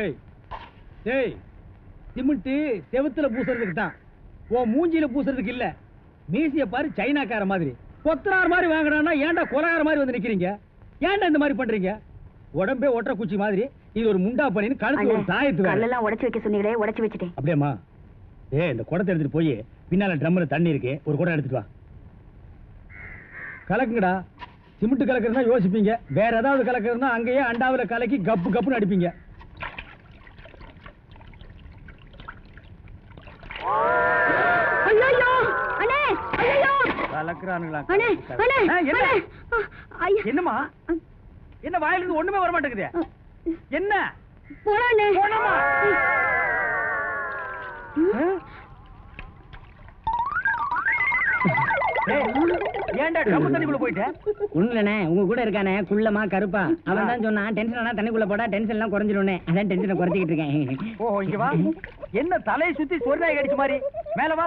ஏய் ஏய் சிமெண்ட் செவுத்துல பூசுறதுக்கு தான். ஓ மூஞ்சில பூசுறதுக்கு இல்ல. மீசிய பாரு சைனாக்கார மாதிரி. கொத்தனார் மாதிரி வாங்குறான்னா ஏன்டா கொலகார மாதிரி வந்து நிக்கிறீங்க? ஏன்டா இந்த மாதிரி பண்றீங்க? உடம்பே ஒற்றை குச்சி மாதிரி இது ஒரு முண்டா பண்ணின்னு கழுத்து ஒரு தாயத்து வேற. கல்லெல்லாம் உடைச்சு வைக்க சொன்னீங்களே உடைச்சு வச்சுட்டேன். அப்படியாம்மா? ஏ இந்த குடத்தை எடுத்துட்டு போய் பின்னால ட்ரம்ல தண்ணி இருக்கு ஒரு குடம் எடுத்துட்டு வா. கலக்குங்கடா. சிமெண்ட் கலக்கிறதுனா யோசிப்பீங்க. வேற ஏதாவது கலக்கிறதுனா அங்கேயே அண்டாவுல கலக்கி கப்பு கப்புன்னு அடிப்பீங்க ஐயோ அண்ணே அண்ணே ஆ, என்ன? வாயிலிருந்து ஒண்ணுமே வர மாட்டேங்குது என்ன? ஏன்டா ட்ரம் தண்ணிக்குள்ள போயிட்ட? ஒண்ணுலண்ணே உங்க கூட இருக்கானே குள்ளமா கருப்பா. அவன் தான் சொன்னான் டென்ஷன் ஆனா தண்ணிக்குள்ள போடா டென்ஷன் எல்லாம் குறைஞ்சிரும்னே அதான் டென்ஷனை குறைச்சிக்கிட்டு இருக்கேன். ஓ இங்க வா. என்ன தலையை சுத்தி சொர்ணாய் கடிச்ச மாதிரி? மேல வா.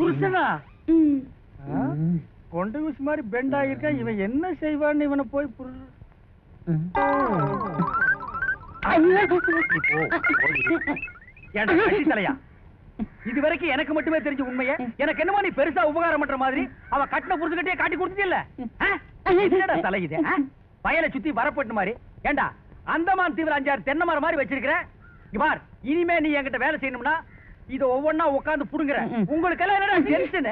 புருஷனா? கொண்ட விஷ் மாதிரி பெண்ட் ஆகியிருக்கா? இவன் என்ன செய்வான்னு இவனை போய் புரு ஏன்டா, கட்டி தலையா? இது வரைக்கும் எனக்கு மட்டுமே தெரிஞ்ச உண்மையை எனக்கு என்னமோ நீ பெருசா உபகாரம் பண்ற மாதிரி அவ கட்டின புருஷன்கிட்டயே காட்டி கொடுத்தது இல்ல தலை இது? வயலை சுத்தி வரப்பட்டு மாதிரி. ஏண்டா அந்தமான் தீவிர அஞ்சாறு தென்னை மரம் மாதிரி வச்சிருக்கிற? இங்க பார் இனிமே நீ என்கிட்ட வேலை செய்யணும்னா இத ஒவ்வொன்னா உட்கார்ந்து புடுங்குற. உங்களுக்கு எல்லாம் என்னடா டென்ஷன்